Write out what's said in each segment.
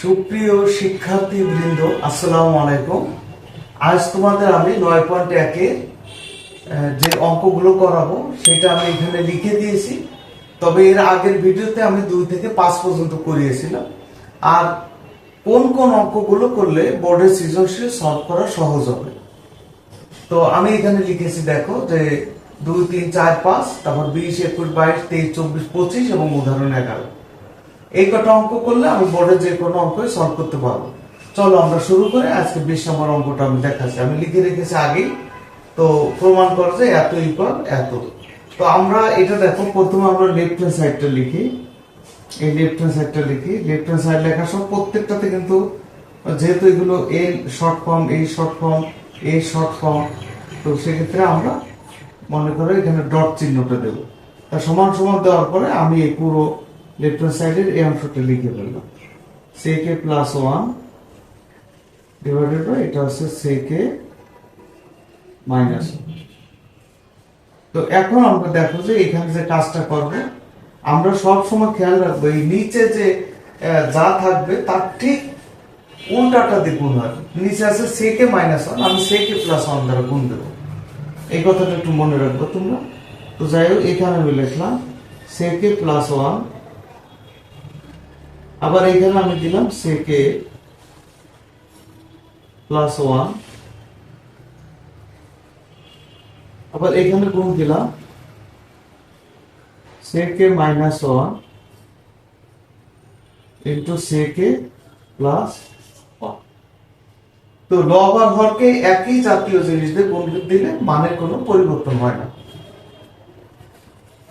সুপ্রিয় শিক্ষার্থী বৃন্দ আসসালামু আলাইকুম। আজ তোমাদের আমি নয় পয়েন্ট একে যে অঙ্কগুলো করাবো, সেটা আমি এখানে লিখে দিয়েছি। তবে এর আগের ভিডিওতে আমি দুই থেকে পাঁচ পর্যন্ত করিয়েছিলাম। আর কোন কোন অঙ্কগুলো করলে বোর্ডের সৃজনশীল সলভ করা সহজ হবে? তো আমি এখানে লিখেছি, দেখো, যে দুই, তিন, চার, পাঁচ, তারপর বিশ, একুশ, বাইশ, তেইশ, চব্বিশ, পঁচিশ এবং উদাহরণ এগারো। এই কটা অঙ্ক করলে আমি বোর্ডে যে কোনো অঙ্কই সলভ করতে পারব। চলো আমরা শুরু করে। আজকে বিশ নম্বর অঙ্কটা আমি দেখাচ্ছি। আমি লিখে রেখেছি আগেই। তো প্রমাণ করে যে এত ইকুয়াল এত। তো আমরা এটা দেখো, প্রথমে আমরা লেফট হ্যান্ড সাইডটা লিখি। এই লেফট হ্যান্ড সাইডটা লিখি। লেফট হ্যান্ড সাইড লেখা সব প্রত্যেকটাতে কিন্তু যেহেতু এগুলো এ শর্ট ফর্ম এই শর্ট ফর্ম এই শর্ট ফর্ম তো সেক্ষেত্রে আমরা মনে করো এখানে ডট চিহ্নটা দেবো। তা সমান সমান দেওয়ার পরে আমি এই পুরো লেফট হ্যান্ড সাইডের এই অংশটা লিখে ফেললাম। সেকে প্লাস ওয়ান ডিভাইডেড বাই এটা হচ্ছে সেকে মাইনাস তো এখন আমরা দেখো যে এখানে যে কাজটা করব, আমরা সব সময় খেয়াল রাখব, এই নিচে যে যা থাকবে তার ঠিক উল্টাটা দিয়ে গুণ নিচে আছে সে কে মাইনাস ওয়ান আমি সে কে প্লাস ওয়ান দ্বারা গুণ দেবো। এই কথাটা একটু মনে রাখব তোমরা। তো যাই হোক, এখানে আমি লিখলাম সে কে প্লাস ওয়ান আবার এখানে আমি দিলাম সেকে প্লাস ওয়ান আবার এখানে গুণ দিলাম sec A minus one into sec A plus তো লব আর হরকে একই জাতীয় জিনিস দিয়ে গুণ দিলে মানের কোনো পরিবর্তন হয় না।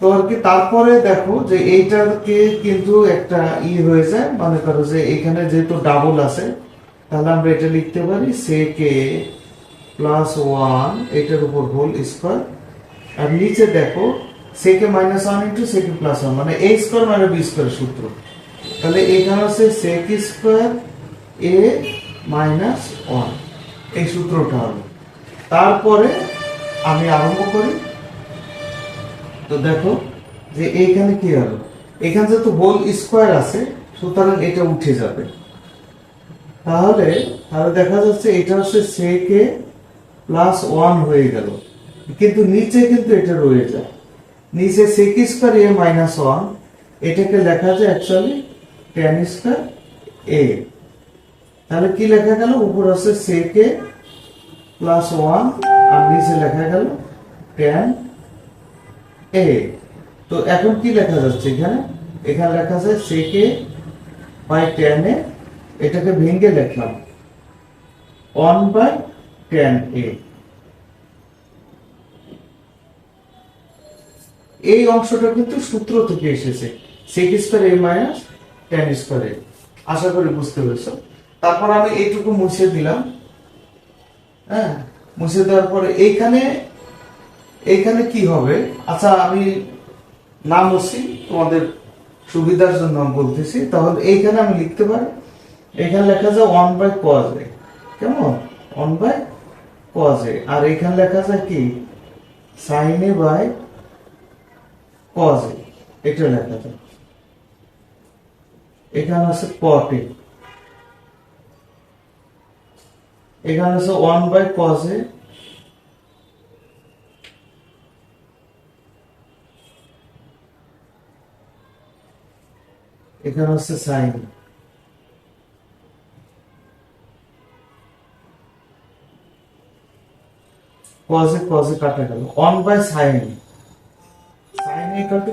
তো আর কি তারপরে দেখো যে এইটাকে কিন্তু একটা ই হয়ে যায়, মনে করো যে এখানে যেহেতু ডাবল আছে, তাহলে আমরা এটা লিখতে পারি সে কে প্লাস ওয়ান এটার উপর হোল স্কোয়ার আর নিচে দেখো sec A minus one into sec A plus one মানে এ স্কোয়ার মানে বি স্কোয়ার সূত্র। তাহলে এখানে হচ্ছে sec square A minus one এই সূত্রটা হলো তারপরে আমি আরম্ভ করি। তো দেখো যে এইখানে কি হলো? এখানে যেহেতু হোল স্কোয়ার আছে, সুতরাং এটা উঠে যাবে। তাহলে তাহলে দেখা যাচ্ছে এটা হচ্ছে সে কে প্লাস ওয়ান হয়ে গেল। কিন্তু নিচে কিন্তু এটা রয়ে যায়। নিচে সে sec square A minus one এটাকে লেখা যায় অ্যাকচুয়ালি টেন স্কোয়ার এ তাহলে কি লেখা গেল? উপর আছে সেকে প্লাস ওয়ান আর নিচে লেখা গেল টেন এ তো এখন কি লেখা যাচ্ছে এখানে? এখানে লেখা যায় সেকে বাই টেন এ, এটাকে ওয়ান বাই টেন এ এই অংশটা কিন্তু সূত্র থেকে এসেছে। Sec square A minus ten square A আশা করি বুঝতে পেরেছ। তারপর আমি এইটুকু মুছে দিলাম। হ্যাঁ মুছে দেওয়ার পরে এইখানে এইখানে কি হবে? আচ্ছা আমি নাম মুছি তোমাদের সুবিধার জন্য বলতেছি। তাহলে এইখানে আমি লিখতে পারি, এখানে লেখা যায় ওয়ান বাই এ কেমন? ওয়ান বাই এ আর এখানে লেখা যায় কি? সাইন বাই এ এটা লেখা যায়। এখানে আছে কট এখানে আছে ওয়ান বাই এ এখানে হচ্ছে সাইন। কজে কজে কাটা গেল। By sine. সাইন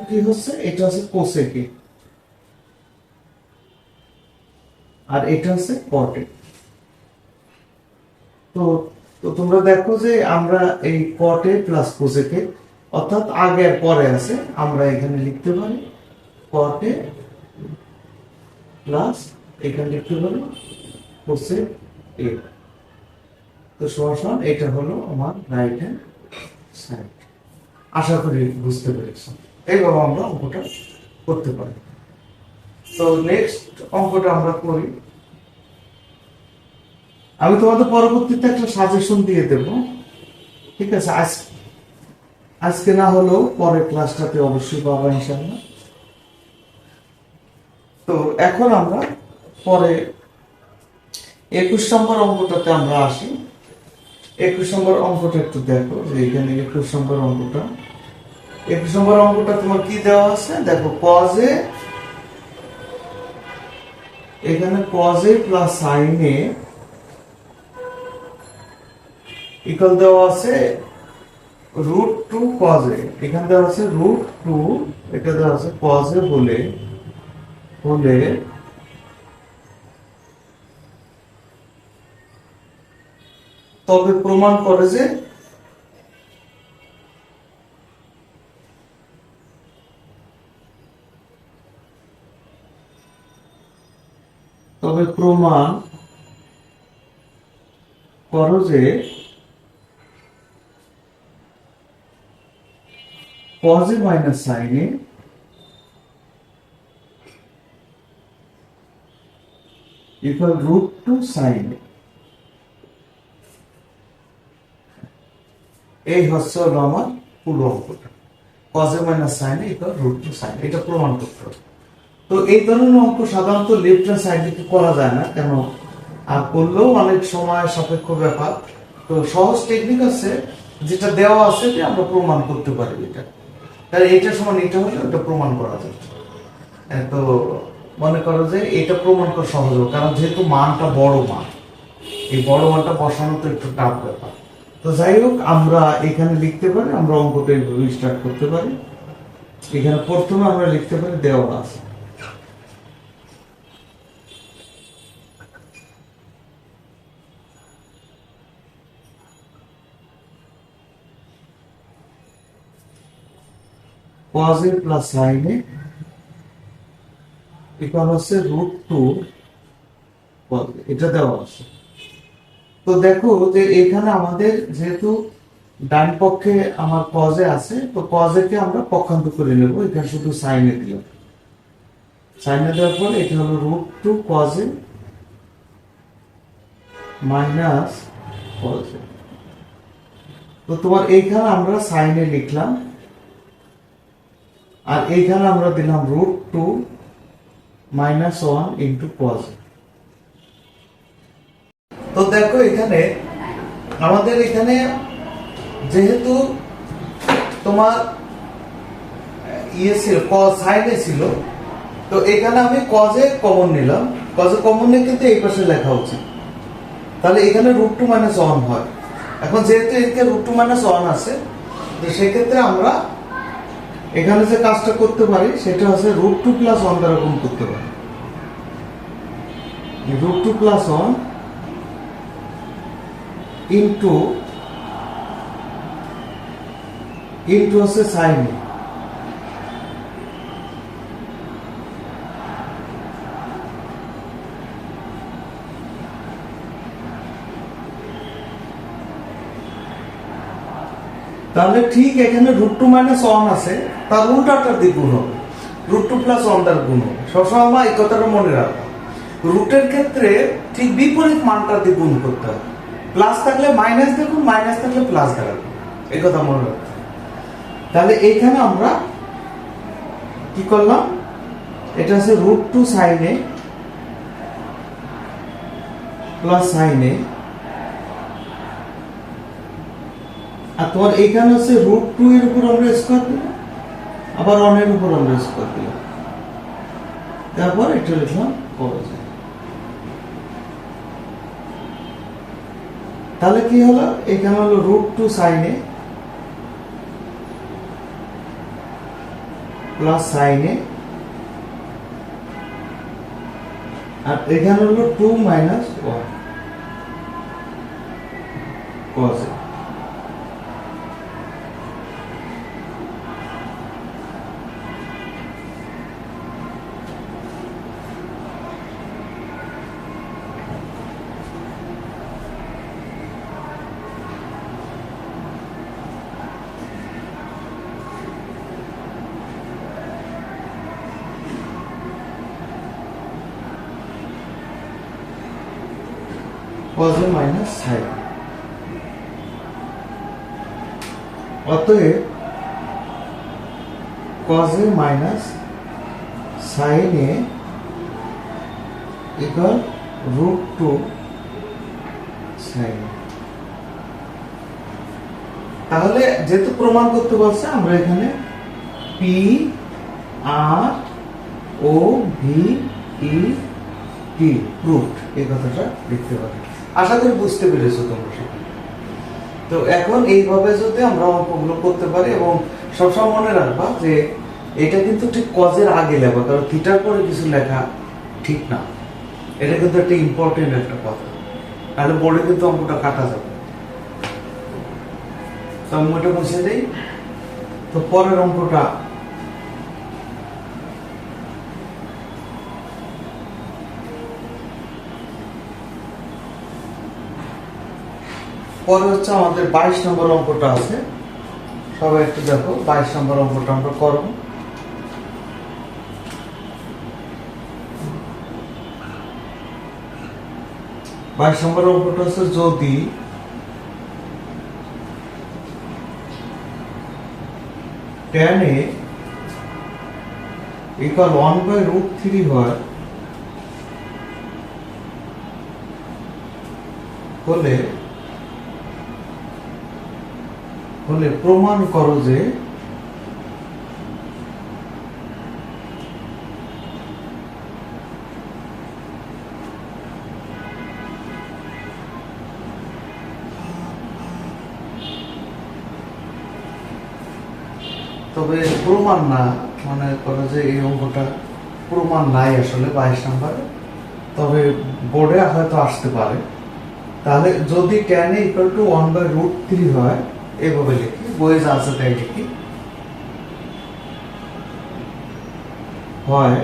কি হচ্ছে? এটা হচ্ছে আর এটা হচ্ছে কটে তো তো তোমরা দেখো যে আমরা এই কটে প্লাস কোসেকে অর্থাৎ আগে পরে আছে, আমরা এখানে লিখতে পারি কটে প্লাস এখানে লিখতে হলো? হচ্ছে এ তো সমান এটা হলো আমার রাইট হ্যান্ড সাইড আশা করি বুঝতে পেরেছ। এইভাবে আমরা অঙ্কটা করতে পারি। তো নেক্সট অঙ্কটা আমরা করি। আমি তোমাদের পরবর্তীতে একটা সাজেশন দিয়ে দেব। ঠিক আছে? আজ আজকে না হলেও পরের ক্লাসটাতে অবশ্যই পাবা ইনশাল্লাহ তো এখন আমরা পরে একুশ নম্বর অঙ্কটাতে আমরা আসি। একুশ নম্বর অঙ্কটা একটু দেখো যে এখানে একুশ নম্বর অঙ্কটা। একুশ নম্বর অঙ্কটা তোমার কি দেওয়া আছে? দেখো কজে এখানে কজে প্লাস সাইনে ইকুয়াল দেওয়া আছে রুট টু কজে এখানে দেওয়া আছে রুট টু এটা দেওয়া আছে কজে বলে হলে তবে প্রমাণ করে যে তবে প্রমাণ করো যে পজিটিভ মাইনাস সাইনে ইকুয়াল রুট টু সাইন এই হচ্ছে হলো আমার পুরো cos A minus sine equal root two sine এটা প্রমাণ করতে তো এই ধরনের অঙ্ক সাধারণত লেফট হ্যান্ড সাইড দিকে করা যায় না, কেন? আর করলেও অনেক সময় সাপেক্ষ ব্যাপার। তো সহজ টেকনিক আছে, যেটা দেওয়া আছে যে আমরা প্রমাণ করতে পারি এটা। তাহলে এটার সমান এটা হলে ওটা প্রমাণ করা যায়। তো মনে করো যে এটা প্রমাণ করা সহজ হবে, কারণ যেহেতু মানটা বড় মান, এই বড় মানটা বসানো তো একটু টাফ ব্যাপার। তো যাই হোক, আমরা এখানে লিখতে পারি, আমরা অঙ্কটা এইভাবে স্টার্ট করতে পারি। এখানে প্রথমে আমরা লিখতে পারি দেওয়া আছে। a plus sin a equal হচ্ছে রুট টু এটা দেওয়া আছে। তো দেখো যে এখানে আমাদের যেহেতু ডান পক্ষে আমার কজে আছে, তো আমরা পক্ষান্তর করে নেব। এখানে শুধু সাইনে সাইনে দেওয়ার পর এটা হলো root two cos A minus cos A তো তোমার এইখানে আমরা সাইনে লিখলাম। আর এইখানে আমরা দিলাম root two minus one into cos তো দেখো এখানে, আমাদের এখানে যেহেতু তোমার ইয়ে ছিল সাইনে ছিল, তো এখানে আমি কজে কমন নিলাম। কজে কমন নিয়ে কিন্তু এই পাশে লেখা উচিত। তাহলে এখানে রুট টু মাইনাস ওয়ান হয়। এখন যেহেতু এদিকে রুট টু মাইনাস ওয়ান আছে, তো সেক্ষেত্রে আমরা এখানে যে কাজটা করতে পারি, সেটা হচ্ছে রুট টু প্লাস ওয়ান দ্বারা গুণ করতে পারি। Root two plus one into into হচ্ছে সাইন তাহলে ঠিক এখানে রুট টু মাইনাস ওয়ান আছে, তার উল্টাটার দিক গুণ হবে। রুট টু প্লাস ওয়ান তার গুণ হবে। সবসময় এই কথাটা মনে রাখো। রুটের ক্ষেত্রে ঠিক বিপরীত মানটার দিক গুণ করতে হবে। প্লাস থাকলে মাইনাস দেখুন মাইনাস থাকলে প্লাস দেখাবেন এই কথা মনে রাখতে। তাহলে এইখানে আমরা কি করলাম? এটা হচ্ছে রুট টু সাইনে প্লাস সাইনে আর তোমার এখানে হচ্ছে রুট টু এর উপর আমরা স্কোয়ার দিলাম। আবার অনের উপর আমরা স্কোয়ার দিলাম। তারপর এটা লিখলাম করা যায় তাহলে কি হলো? এখানে হলো রুট টু সাইনে প্লাস সাইনে আর এখানে হলো two minus one cos A cos minus sine অতএব cos minus sine A equal root two sine তাহলে যেহেতু প্রমাণ করতে বলছে, আমরা এখানে P R O V E T proof এই কথাটা লিখতে পারি। আশা করি বুঝতে পেরেছ তোমরা সবাই তো এখন এইভাবে যদি আমরা অঙ্কগুলো করতে পারি এবং সবসময় মনে রাখবা যে এটা কিন্তু ঠিক কজের আগে লেখা, কারণ থিটার পরে কিছু লেখা ঠিক না। এটা কিন্তু একটা ইম্পর্টেন্ট একটা কথা। নাহলে বোর্ডে কিন্তু অঙ্কটা কাটা যাবে। তো ওটা মুছে দেই। তো পরের অঙ্কটা পরে হচ্ছে আমাদের বাইশ নম্বর অঙ্কটা আছে। সবাই একটু দেখো, বাইশ নম্বর অঙ্কটা আমরা করব। বাইশ নম্বর অঙ্কটা হচ্ছে যদি tan a equal 1 by root 3 হয়, হলে হলে প্রমাণ করো যে তবে প্রমাণ না, মনে করো যে এই অঙ্কটা প্রমাণ নাই আসলে বাইশ নাম্বারে। তবে বোর্ডে হয়তো আসতে পারে। তাহলে যদি tan equal to one by root three হয় এভাবে লিখি বইয়ে যা আছে তাই লিখি। হয়,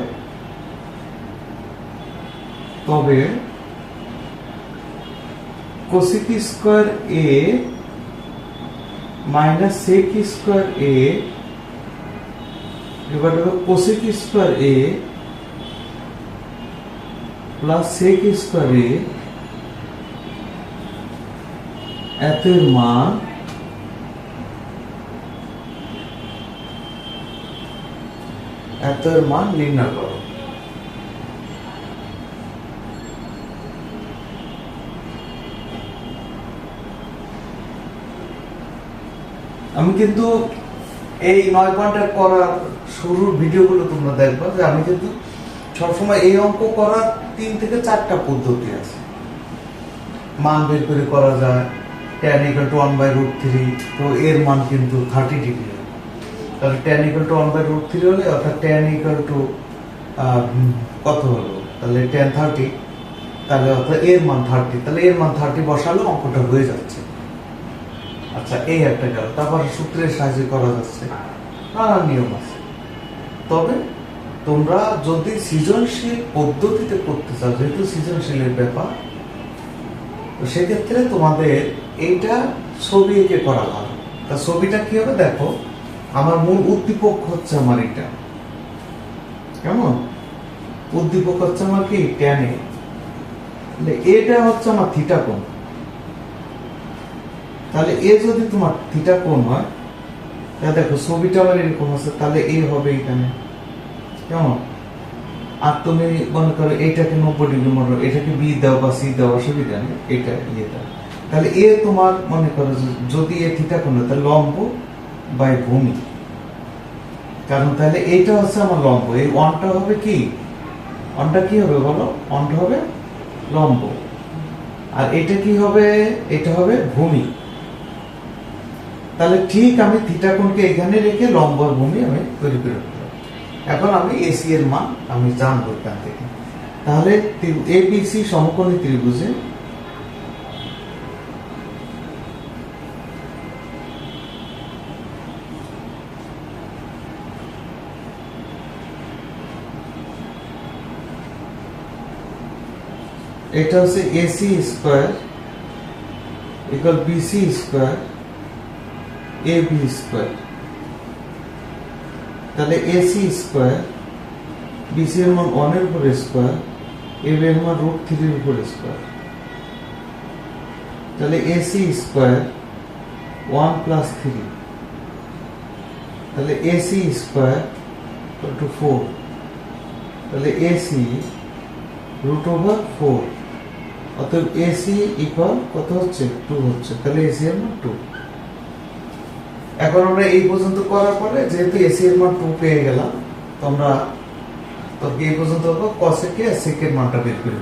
তবে cosec square A minus sec square A এবার হবে cosec square A plus sec square A এতের মান এতের মান নির্ণয় করো। আমি কিন্তু এই নয় পয়েন্টের করার শুরুর ভিডিওগুলো তোমরা দেখবা যে আমি কিন্তু সবসময় এই অঙ্ক করার তিন থেকে চারটা পদ্ধতি আছে। মান বের করে করা যায় tan equal to one by root three তো এর মান কিন্তু থার্টি ডিগ্রি তাহলে tan equal to one by root three হলে অর্থাৎ ট্যান ইকাল টু কত হলো? তাহলে টেন থার্টি তাহলে অর্থাৎ এর মান থার্টি তাহলে এর মান থার্টি বসালে অঙ্কটা হয়ে যাচ্ছে। আচ্ছা এই একটা গেল। তারপর সূত্রের সাহায্যে করা যাচ্ছে। নানান নিয়ম আছে। তবে তোমরা যদি সৃজনশীল পদ্ধতিতে করতে চাও, যেহেতু সৃজনশীলের ব্যাপার, তো সেক্ষেত্রে তোমাদের এইটা ছবি এঁকে করা ভালো। তা ছবিটা কি হবে? দেখো আমার মূল উদ্দীপক হচ্ছে আমার এটা। কেমন? উদ্দীপক হচ্ছে আমার কি? ট্যানে এটা হচ্ছে আমার থিটা কোণ। তাহলে এ যদি তোমার থিটা কোণ হয়, তাহলে দেখো ছবিটা আমার এরকম আছে, তাহলে এ হবে এখানে। কেমন? আর তুমি মনে করো এইটাকে নব্বই ডিগ্রি মনে করো, এটাকে বি দাও বা সি দাও, অসুবিধা নেই, এটা ইয়ে তাহলে এ তোমার মনে করো যদি এ থিটা কোণ হয়, তাহলে লম্ব বাই ভূমি। কারণ তাহলে এইটা হচ্ছে আমার লম্ব। এই ওয়ানটা হবে কি? ওয়ানটা কি হবে বলো? ওয়ানটা হবে লম্ব। আর এটা কি হবে? এটা হবে ভূমি। তাহলে ঠিক আমি থিটা কোণকে এখানে রেখে লম্ব ভূমি আমি তৈরি করে। এখন আমি এসি এর মান আমি জানব এখান থেকে। তাহলে এ বি সি সমকোণী ত্রিভুজে এটা হচ্ছে AC square equal BC square A B square তাহলে এসি স্কোয়ার বিসি এর মান ওয়ানের উপর স্কোয়ার এ বি এর মান রুট থ্রির উপর স্কোয়ার তাহলে AC square one plus three তাহলে এসি স্কোয়ার টু ফোর তাহলে এসি রুট ওভার ফোর অতএব এসি ইকুয়াল কত হচ্ছে? টু হচ্ছে। তাহলে এসি এর মান টু এখন আমরা এই পর্যন্ত করার পরে যেহেতু এসি এর মান টু পেয়ে গেলাম তোমরা তো এই পর্যন্ত কসেকে সেকের মানটা বের করে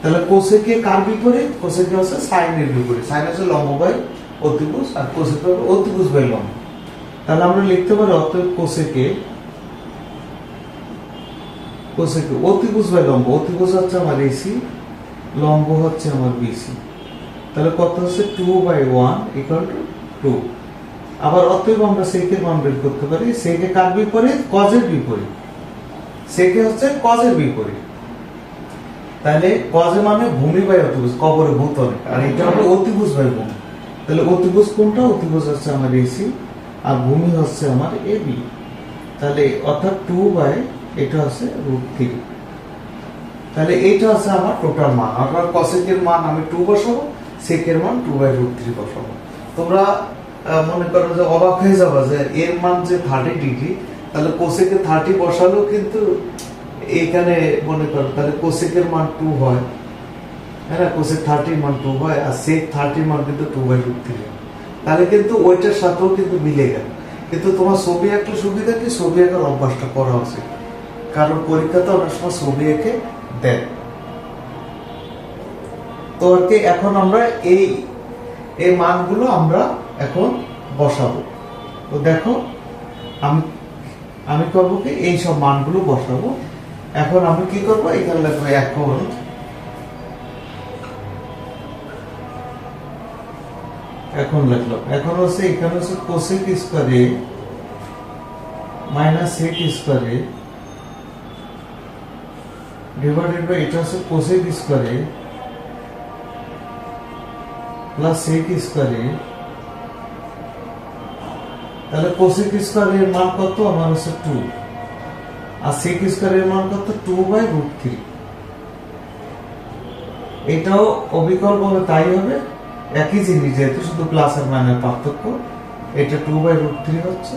তাহলে কোসেকে কার বিপরীত? কোসেকে হচ্ছে সাইনের বিপরীত। সাইন হচ্ছে লম্ব বাই অতিভুজ আর কোসেকে হবে অতিভুজ বাই লম্ব। তাহলে আমরা লিখতে পারি অতএব কোসেকে কোসেকে অতিভুজ বাই লম্ব। অতিভুজ হচ্ছে আমার এসি লম্ব হচ্ছে আমার বিসি তাহলে কত হচ্ছে? Two by one equal to two আবার অতএব আমরা সেকের মান বের করতে পারি। সেকে কার বিপরীত? কজের বিপরীত। সেকে হচ্ছে কজের বিপরীত। তাহলে কজে মানে ভূমি বাই অতিভুজ, কবরে ভূত অনেক আর এটা হবে অতিভুজ বাই ভূমি। তাহলে অতিভুজ কোনটা? অতিভুজ হচ্ছে আমার এসি আর ভূমি হচ্ছে আমার এবি তাহলে অর্থাৎ টু বাই এটা হচ্ছে রুট থ্রি তাহলে এইটা হচ্ছে আমার টোটাল মান। আমার কসেকের মান আমি টু বসাবো সেকের মান টু বাই রুট থ্রি বসাবো। তোমরা মনে করো যে অবাক হয়ে যাবে যে এর মান যে থার্টি ডিগ্রি তাহলে কোসেকে থার্টি বসালেও কিন্তু এখানে মনে করো, তাহলে কোসেকের মান টু হয়। হ্যাঁ কোসেক থার্টির মান টু হয়, আর সেক থার্টির মান কিন্তু টু বাই রুট থ্রি তাহলে কিন্তু ওইটার সাথেও কিন্তু মিলে গেল। কিন্তু তোমার ছবি একটা সুবিধা কি? ছবি আঁকার অভ্যাসটা করা উচিত। কারণ পরীক্ষাতে অনেক সময় ছবি এঁকে দেন। তো এখন আমরা এই এই মানগুলো আমরা এখন বসাবো। তো দেখো, আমি আমি কি, এই সব মানগুলো বসাবো। এখন আমি কি করব, এখানে এখন এখন এখন হচ্ছে, এখানে হচ্ছে কোসেক স্কোয়ারে মাইনাস সেক স্কোয়ারে ডিভাইডেড বাই এটা হচ্ছে কোসেক স্কোয়ারে প্লাস সেক স্কোয়ারে তাহলে কোসেক স্কোয়ারের মান কত? আমার হচ্ছে টু আর সেক স্কোয়ারের মান কত? টু বাই রুট থ্রি এটাও অবিকল্প হবে তাই হবে। একই জিনিস, যেহেতু শুধু প্লাস আর মাইনাস পার্থক্য, এটা টু বাই রুট থ্রি হচ্ছে।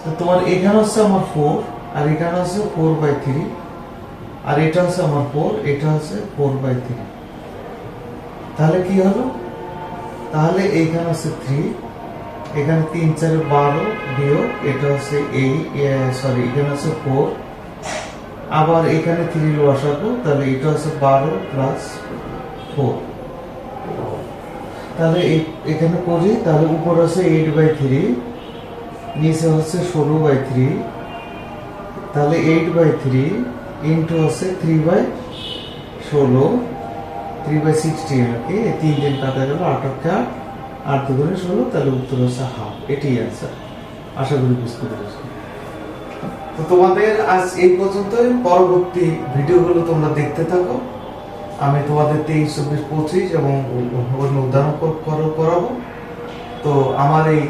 তো তোমার এখানে হচ্ছে আমার ফোর আর এখানে হচ্ছে ফোর বাই থ্রি আর এটা হচ্ছে আমার ফোর এটা হচ্ছে ফোর বাই থ্রি তাহলে কি হলো? তাহলে এইখানে হচ্ছে থ্রি এখানে তিন, চার বারো বিয়োগ, এটা হচ্ছে এই সরি এখানে হচ্ছে ফোর আবার এখানে থ্রি বসাবো, তাহলে এটা হচ্ছে বারো প্লাস ফোর তাহলে এখানে করি, তাহলে উপর আছে এইট বাই থ্রি নিচে হচ্ছে ষোলো বাই থ্রি তাহলে এইট বাই থ্রি ইন্টু হচ্ছে থ্রি বাই ষোলো থ্রি বাই সিক্সটিন আর কি তিন দিন কাটা গেল আটকটা আট দুগুণে ষোলো, তাহলে উত্তর হচ্ছে হাফ এটাই অ্যান্সার আশা করি বুঝতে পেরেছ। তো তোমাদের আজ এই পর্যন্ত পরবর্তী ভিডিওগুলো তোমরা দেখতে থাকো। আমি তোমাদের তেইশ, চব্বিশ, পঁচিশ এবং অন্য উদাহরণ কর- কর- করাবো। তো আমার এই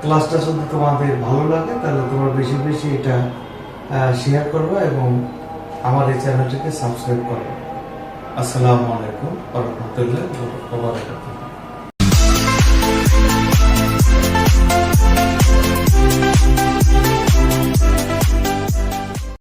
ক্লাসটা যদি তোমাদের ভালো লাগে, তাহলে তোমরা বেশি বেশি এটা শেয়ার করব এবং আমার এই চ্যানেলটিকে সাবস্ক্রাইব করব। আসসালামু আলাইকুম রহমতুল্লাহ